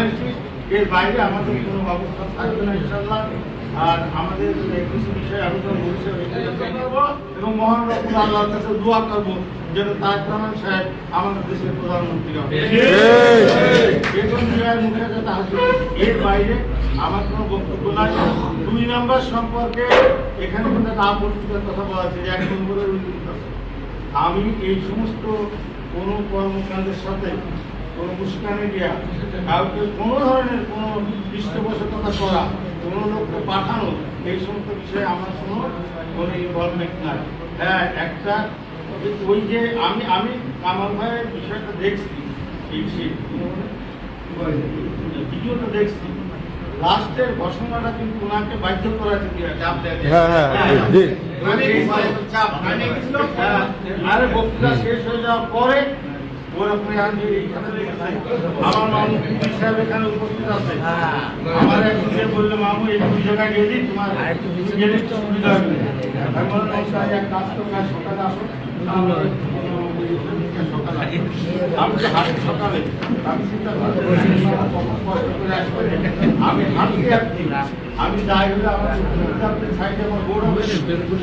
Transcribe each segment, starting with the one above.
জানাচ্ছি এর বাইরে আমাদের কোনো ব্যবস্থা থাকবে না ইনশাল্লাহ আর আমাদের কিছু বিষয়ে আলোচনা এবং মহান রকম আল্লাহর কাছে দোয়া করব যেন তারেক রহমান সাহেব আমাদের দেশের প্রধানমন্ত্রী হবে মুখে যেটা আসবে এর বাইরে আমার কোনো বক্তব্য নাই। দুই নম্বর সম্পর্কে এখানে আপত্তিকর কথা বলা আছে এক নম্বরের আমি এই সমস্ত কোনো কর্মকাণ্ডের সাথে কোনো মুস্কানে গিয়া কাউকে কোনো ধরনের কোনো পৃষ্ঠপোষকতা করা কোনো লোককে পাঠানো এই সমস্ত বিষয়ে আমার কোনো কোনো ইনভলভমেন্ট নাই। হ্যাঁ একটা ওই যে আমি আমি কামাল ভাইয়ের বিষয়টা দেখছি এই ভিডিওটা দেখছি লাস্টের ঘোষণাটা কিন্তু ওনাকে বাধ্য করা যেতে চাপ দেয় হ্যাঁ, হ্যাঁ, জি। মানে চাপ মানে হ্যাঁ, আরে বক্তৃতা শেষ হয়ে যাওয়ার পরে আমার মামু পুলিশ সাহেব এখানে উপস্থিত আছে। আমার এক ছেলে বলল মামু এই দুই জায়গায় গেলি তোমার গেলে সুবিধা হবে। আমি বললাম এক কাজ তো কাজ সকালে আসো। আমি তো হাঁটি সকালে আমি চিন্তা হাঁটতে আসছি যাই হলে আমার সাইডে আমার বোর্ড হবে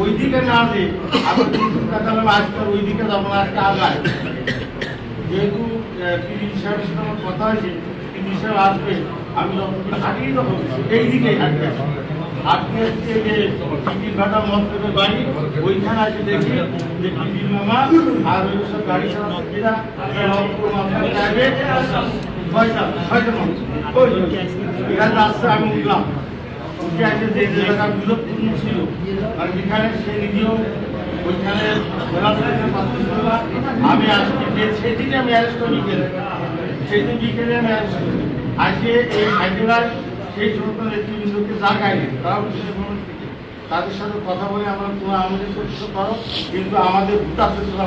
ওই দিকে না যে আমি চিন্তা করলাম আজকে ওই দিকে যাব আজকে আগায় যেহেতু পিডি সাহেবের আমার কথা হয়েছে পিডি সাহেব আসবে, আমি যখন হাঁটিয়ে যাব এই দিকেই হাঁটতে আসি। হাঁটতে যে টিকিট ভাটা মন্ত্রের বাড়ি ওইখানে আছে দেখি যে পিডির মামা আর ওই সব গাড়ি সত্যিরা যাবে ছয়টা ছয়টা এখানে রাস্তা আমি উঠলাম। উঠে আছে যে জায়গাটা বিরোধপূর্ণ ছিল। আর যেখানে সে নিজেও ওইখানে আমি যে সেদিনে আমি অ্যারেস্ট করি সেদিন বিকেলে আমি অ্যারেস্ট আজকে এই সেই সমস্ত নেতৃবৃন্দকে বিশেষ তাদের সাথে কথা বলে আমরা তোমরা আমাদের পরিচিত করো। কিন্তু আমাদের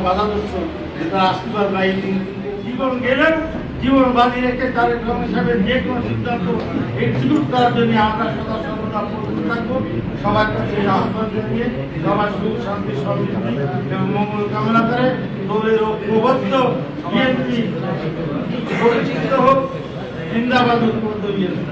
বাধা দিচ্ছ যে তারা আসতে পারবে এই দিন জীবন গেলেন। জীবন বাজি রেখে কার্যক্রম হিসাবে যে কোনো সিদ্ধান্ত এক্সিকিউট করার জন্য আমরা সদা সর্বদা প্রস্তুত থাকব। সবার কাছে আহ্বান জানিয়ে সবার সুখ, শান্তি, সমৃদ্ধি এবং মঙ্গল কামনা করে দলের ঐক্যবদ্ধ বিএনপি পরিচিত হোক। জিন্দাবাদ ঐক্যবদ্ধ বিএনপি